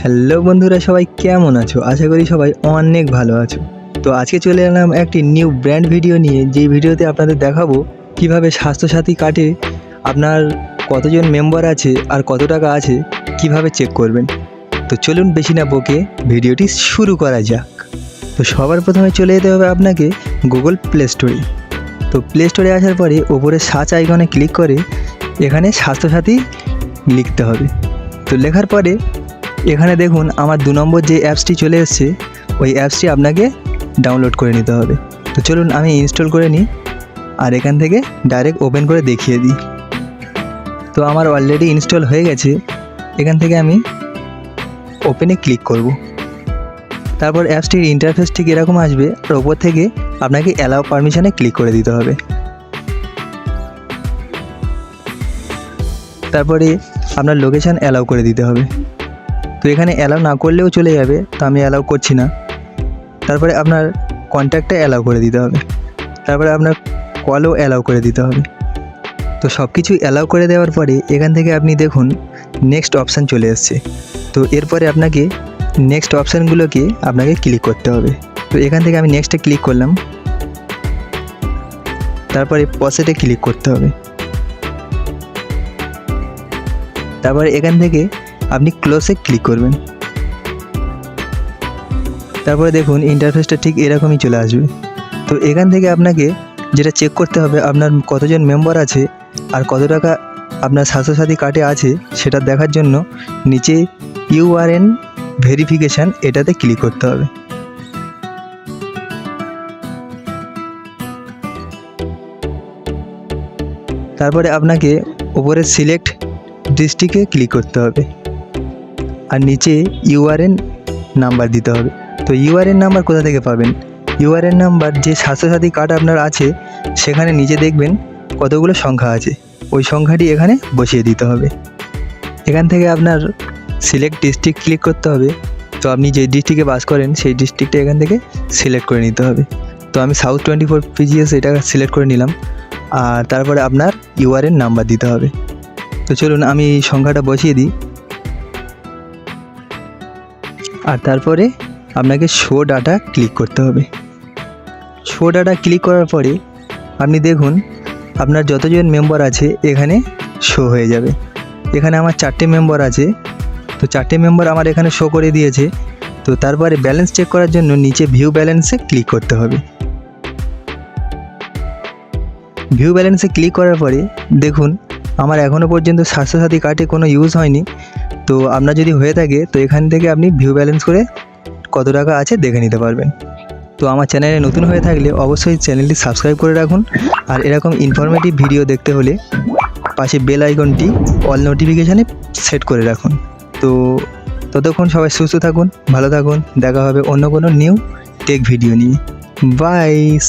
Hello বন্ধুরা, সবাই কেমন আছো? আশা করি সবাই অনেক ভালো আছো। তো আজকে চলে এলাম একটি নিউ ব্র্যান্ড ভিডিও নিয়ে। যে ভিডিওতে আপনাদের দেখাবো কীভাবে স্বাস্থ্যসাথী কার্ডে আপনার কতজন মেম্বার আছে আর কত টাকা আছে কীভাবে চেক করবেন। তো চলুন বেশি না বকে ভিডিওটি শুরু করা যাক। তো সবার প্রথমে চলে যেতে হবে আপনাকে গুগল প্লে স্টোরে তো প্লে স্টোরে আসার পরে ওপরে সার্চ আইকনে ক্লিক করে এখানে স্বাস্থ্যসাথী লিখতে হবে। তো লেখার পরে এখানে দেখুন আমার দু নম্বর যে অ্যাপসটি চলে এসছে, ওই অ্যাপসটি আপনাকে ডাউনলোড করে নিতে হবে। তো চলুন আমি ইনস্টল করে নিই আর এখান থেকে ডাইরেক্ট ওপেন করে দেখিয়ে দিই। তো আমার অলরেডি ইনস্টল হয়ে গেছে, এখান থেকে আমি ওপেনে ক্লিক করব। তারপর অ্যাপসটির ইন্টারফেস ঠিক এরকম আসবে, আর ওপর থেকে আপনাকে অ্যালাউ পারমিশনে ক্লিক করে দিতে হবে। তারপরে আপনার লোকেশান অ্যালাউ করে দিতে হবে। তো এখানে অ্যালাউ না করলেও চলে যাবে, তো আমি অ্যালাউ করছি না। তারপরে আপনার কন্ট্যাক্টটা অ্যালাউ করে দিতে হবে। তারপরে আপনার কলও অ্যালাউ করে দিতে হবে। তো সব কিছু অ্যালাউ করে দেওয়ার পরে এখান থেকে আপনি দেখুন নেক্সট অপশান চলে এসছে। তো এরপরে আপনাকে নেক্সট অপশানগুলোকে আপনাকে ক্লিক করতে হবে। তো এখান থেকে আমি নেক্সটে ক্লিক করলাম। তারপরে পসেটে ক্লিক করতে হবে। তারপরে এখান থেকে আপনি ক্লোজে ক্লিক করবেন। তারপরে দেখুন ইন্টারফেসটা ঠিক এরকমই চলে আসবে। তো এখান থেকে আপনাকে যেটা চেক করতে হবে, আপনার কতজন মেম্বার আছে আর কত টাকা আপনার স্বাস্থ্যসাথী কার্ডে আছে সেটা দেখার জন্য নিচে ইউআরএন ভেরিফিকেশান এটাতে ক্লিক করতে হবে। তারপরে আপনাকে ওপরে সিলেক্ট ডিস্ট্রিক্টে ক্লিক করতে হবে। আর নিচে ইউআরএন নাম্বার দিতে হবে। তো ইউআরএন নাম্বার কোথা থেকে পাবেন? ইউআরএন নাম্বার যে স্বাস্থ্যসাথী কার্ড আপনার আছে, সেখানে নিচে দেখবেন কতগুলো সংখ্যা আছে। ওই সংখ্যাটি এখানে বসিয়ে দিতে হবে। এখান থেকে আপনার সিলেক্ট ডিস্ট্রিক্ট ক্লিক করতে হবে। তো আপনি যে ডিস্ট্রিক্টে বাস করেন, সেই ডিস্ট্রিক্টটা এখান থেকে সিলেক্ট করে নিতে হবে। তো আমি সাউথ টোয়েন্টি ফোর পিজিএস এটা সিলেক্ট করে নিলাম। আর তারপরে আপনার ইউআরএন নাম্বার দিতে হবে। তো চলুন আমি সংখ্যাটা বসিয়ে দিই। আর তারপরে আপনাকে শো ডাটা ক্লিক করতে হবে। শো ডাটা ক্লিক করার পরে আপনি দেখুন, আপনার যতজন মেম্বার আছে এখানে শো হয়ে যাবে। এখানে আমার চারটে মেম্বার আছে, তো চারটে মেম্বার আমার এখানে শো করে দিয়েছে, তো তারপরে ব্যালেন্স চেক করার জন্য নিচে ভিউ ব্যালেন্সে ক্লিক করতে হবে। ভিউ ব্যালেন্সে ক্লিক করার পরে দেখুন, আমার এখনও পর্যন্ত স্বাস্থ্যসাথী কার্ডে কোনো ইউজ হয়নি। তো আপনার যদি হয়ে থাকে, তো এখান থেকে আপনি ভিউ ব্যালেন্স করে কত টাকা আছে দেখে নিতে পারবেন। তো আমার চ্যানেলে নতুন হয়ে থাকলে অবশ্যই চ্যানেলটি সাবস্ক্রাইব করে রাখুন আর এরকম ইনফরমেটিভ ভিডিও দেখতে হলে পাশে বেল আইকনটি অল নোটিফিকেশানে সেট করে রাখুন। তো ততক্ষণ সবাই সুস্থ থাকুন, ভালো থাকুন, দেখা হবে অন্য কোনো নিউ টেক ভিডিও নিয়ে। বাইস